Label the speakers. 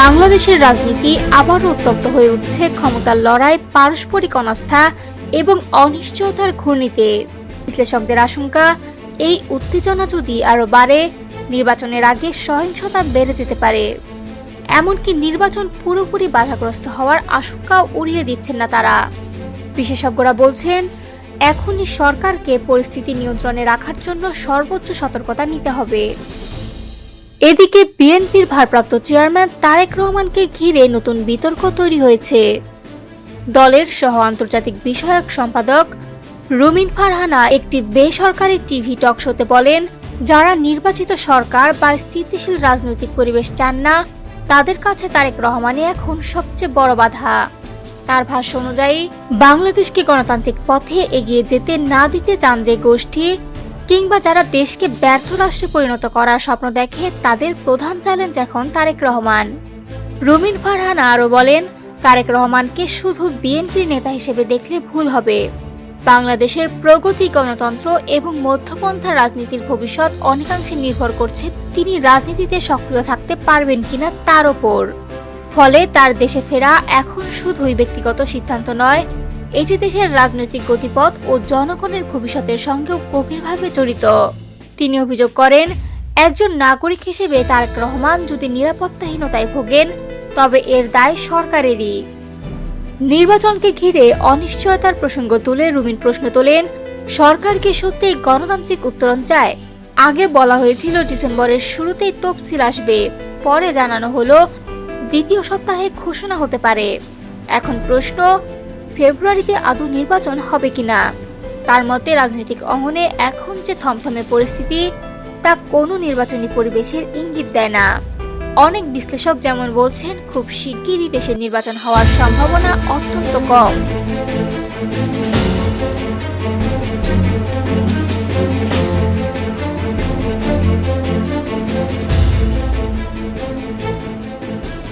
Speaker 1: বাংলাদেশের রাজনীতি আবারও উত্তপ্ত হয়ে উঠছে ক্ষমতার লড়াই, পারস্পরিক অনাস্থা এবং অনিশ্চয়তার ঘূর্ণিতে। বিশ্লেষকদের আশঙ্কা, এই উত্তেজনা যদি আরও বাড়ে, নির্বাচনের আগে সহিংসতা বেড়ে যেতে পারে। এমনকি নির্বাচন পুরোপুরি বাধাগ্রস্ত হওয়ার আশঙ্কাও উড়িয়ে দিচ্ছেন না তারা। বিশেষজ্ঞরা বলছেন, এখনই সরকারকে পরিস্থিতি নিয়ন্ত্রণে রাখার জন্য সর্বোচ্চ সতর্কতা নিতে হবে। এদিকে বিএনপির ভারপ্রাপ্ত চেয়ারম্যান তারেক রহমানকে ঘিরে নতুন বিতর্ক তৈরি হয়েছে। দলের সহ আন্তর্জাতিক বিষয়ক সম্পাদক রুমিন ফারহানা একটি বেসরকারি টিভি টক শোতে বলেন, যারা নির্বাচিত সরকার বা স্থিতিশীল রাজনৈতিক পরিবেশ চান না, তাদের কাছে তারেক রহমানই এখন সবচেয়ে বড় বাধা। তার ভাষ্য অনুযায়ী, বাংলাদেশকে গণতান্ত্রিক পথে এগিয়ে যেতে না দিতে চান যে গোষ্ঠী কিংবা যারা দেশকে ব্যর্থ রাষ্ট্রে পরিণত করার স্বপ্ন দেখে, তাদের প্রধান চ্যালেঞ্জ এখন তারেক রহমান। রুমিন ফারহান আরও বলেন, তারেক রহমানকে শুধু বিএনপির নেতা হিসেবে দেখলে ভুল হবে। বাংলাদেশের প্রগতি গণতন্ত্র এবং মধ্যপন্থা রাজনীতির ভবিষ্যৎ অনেকাংশে নির্ভর করছে তিনি রাজনীতিতে সক্রিয় থাকতে পারবেন কিনা তার ওপর। ফলে তার দেশে ফেরা এখন শুধুই ব্যক্তিগত সিদ্ধান্ত নয় এটি দেশের রাজনৈতিক গতিপথ ও জনগণের ভবিষ্যতের সঙ্গেও গভীরভাবে জড়িত। তিনি অভিযোগ করেন, একজন নাগরিক হিসেবে তারেক রহমান যদি নিরাপত্তাহীনতায় ভোগেন, তবে এর দায় সরকারেরই। নির্বাচনকে ঘিরে অনিশ্চয়তার প্রসঙ্গ তুলে রুমিন প্রশ্ন তোলেন, সরকার কি সত্যি গণতান্ত্রিক উত্তরণ চায়? আগে বলা হয়েছিল ডিসেম্বরের শুরুতেই তফসিল আসবে, পরে জানানো হলো দ্বিতীয় সপ্তাহে ঘোষণা হতে পারে। এখন প্রশ্ন ফেব্রুয়ারিতে আদৌ নির্বাচন হবে কিনা? তার মতে, রাজনৈতিক অঙ্গনে এখন যে থমথমে পরিস্থিতি, তা কোনো নির্বাচনী পরিবেশের ইঙ্গিত দেয় না। অনেক বিশ্লেষক যেমন বলছেন, খুব শিগগিরই দেশের নির্বাচন হওয়ার সম্ভাবনা অত্যন্ত কম।